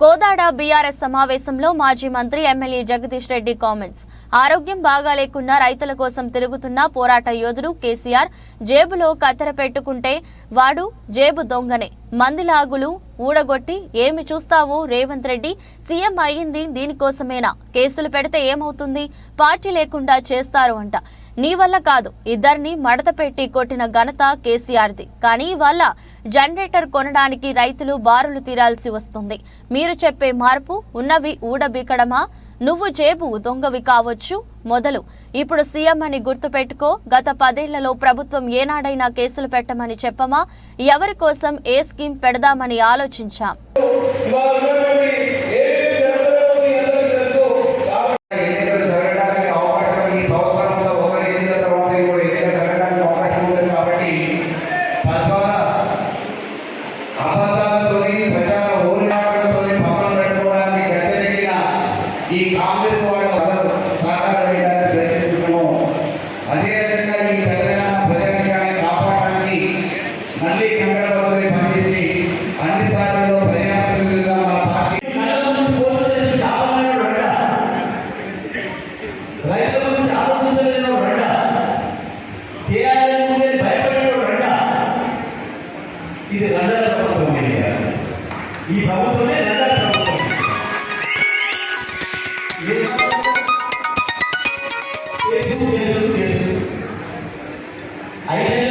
Kodad BRS సమావేశంలో మాజీ మంత్రి ఎమ్మెల్యే జగదీష్ రెడ్డి కామెంట్స్ ఆరోగ్యం బాగా లేకున్నా రైతుల కోసం తిరుగుతున్న పోరాట యోధుడు కేసీఆర్ జేబులో కత్తెర పెట్టుకుంటే వాడు జేబు దొంగనే. మందిలాగులు ఊడగొట్టి ఏమి చూస్తావు రేవంత్ రెడ్డి సీఎం అయ్యింది దీనికోసమేనా? కేసులు పెడితే ఏమవుతుంది? పార్టీ లేకుండా చేస్తారు అంట. నీ వల్ల కాదు. ఇద్దరిని మడత పెట్టి కొట్టిన ఘనత కేసీఆర్ది. కానీ వల్ల జనరేటర్ కొనడానికి రైతులు బారులు తీరాల్సి వస్తుంది. మీరు చెప్పే మార్పు ఉన్నవి ఊడబికడమా? నువ్వు జేబు దొంగవి కావచ్చు మొదలు. ఇప్పుడు సీఎం అని గుర్తుపెట్టుకో. గత పదేళ్ళలో ప్రభుత్వం ఏనాడైనా కేసులు పెట్టమని చెప్పమా? ఎవరి కోసం ఏ స్కీమ్ పెడదామని ఆలోచించాం? Wayne, but అయితే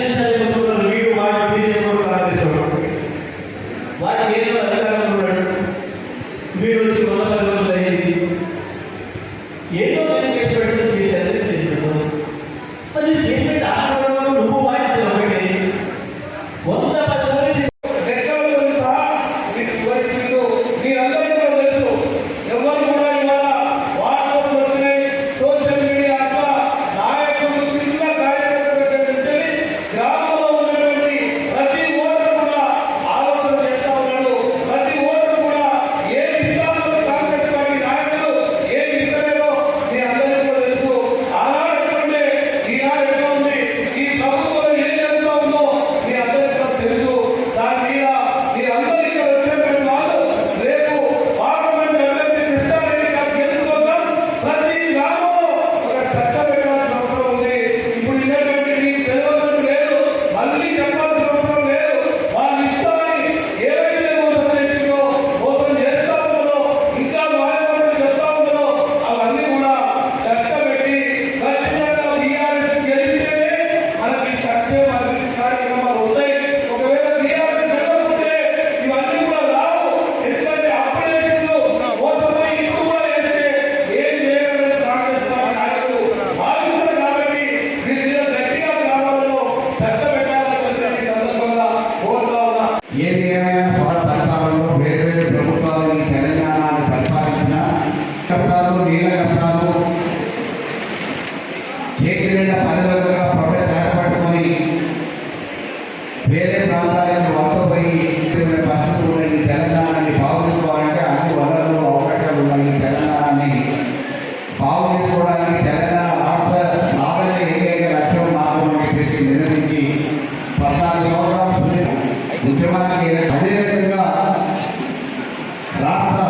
ప్రాంతాలకు వలసపోయి పరిస్థితులు ఉన్న ఈ తెలంగాణని బాగు చేసుకోవాలంటే అన్ని వనరులు అవకాశాలు ఉన్నాయి. ఈ తెలంగాణని బాగు చేసుకోవడానికి తెలంగాణ రాష్ట్ర సాధన ఏకైక లక్ష్యం మాత్రం అని చెప్పేసి నిలదీసి పద్నాలుగు ఉద్యమానికి అదేవిధంగా రాష్ట్ర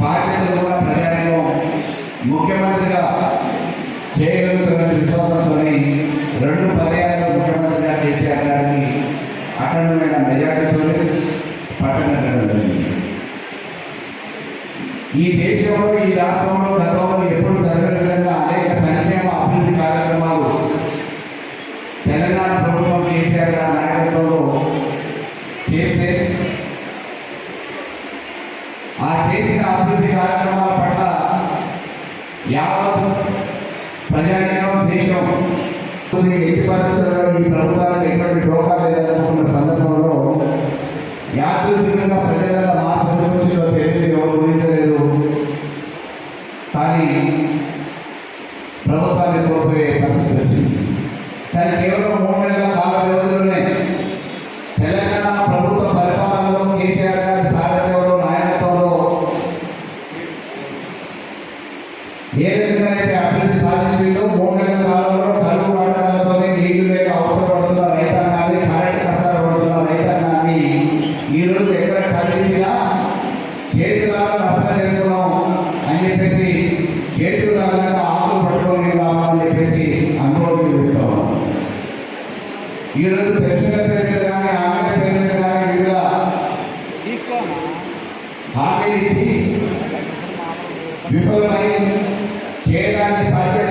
బాధ్యతలు కూడా ప్రజానికం ముఖ్యమంత్రిగా చేయగలుగుతున్న విశ్వాసం ఈ దేశంలో ఈ రాష్ట్రంలో గతంలో ఎప్పుడు జరగని విధంగా అనేక సంక్షేమ అభివృద్ధి కార్యక్రమాలు తెలంగాణ ప్రభుత్వం కేసీఆర్ గారి నాయకత్వంలో చేస్తే ఆ చేసిన అభివృద్ధి కార్యక్రమాల పట్ల యావత్ ప్రజానీయం దేశం ఎట్టి పరిస్థితుల్లో ఈ ప్రభుత్వానికి ఎటువంటి రోగాలు లేదనుకున్న సందర్భం విఫలమై చేయడానికి సాధ్యత